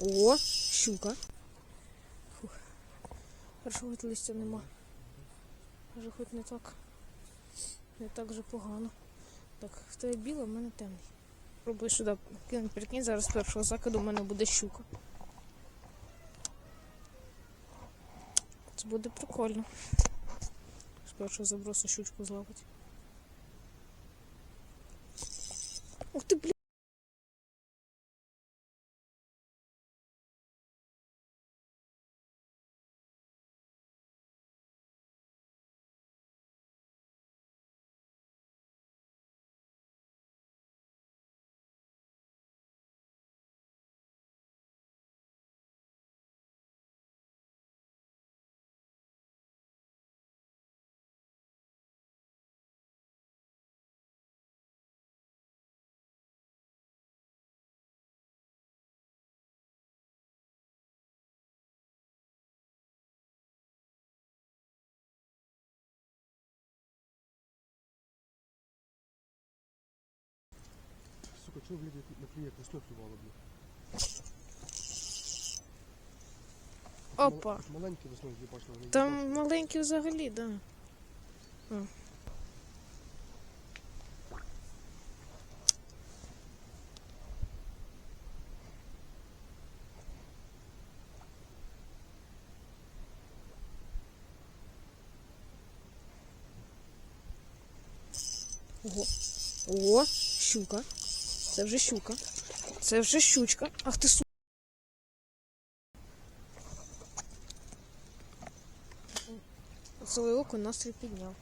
О, щука. Фух. Хорошо, хоч листя нема. Може хоч не так. Не так же погано. Так, в тебе біле, в мене темний. Пробую сюди кинути, прикинь, зараз першого закиду в мене буде щука. Це буде прикольно. З першого забросу щучку зловити. Ух ти, блін. Сука, чого, блядь, на клієнт весною клювало, блядь? Опа. Хоч Маленькі весною не бачили. вони Там бачили. маленький взагалі, да. А. Ого. Ого, щука. Це вже щука. Це вже щучка. Ах ти су. Своє око настрій підняв.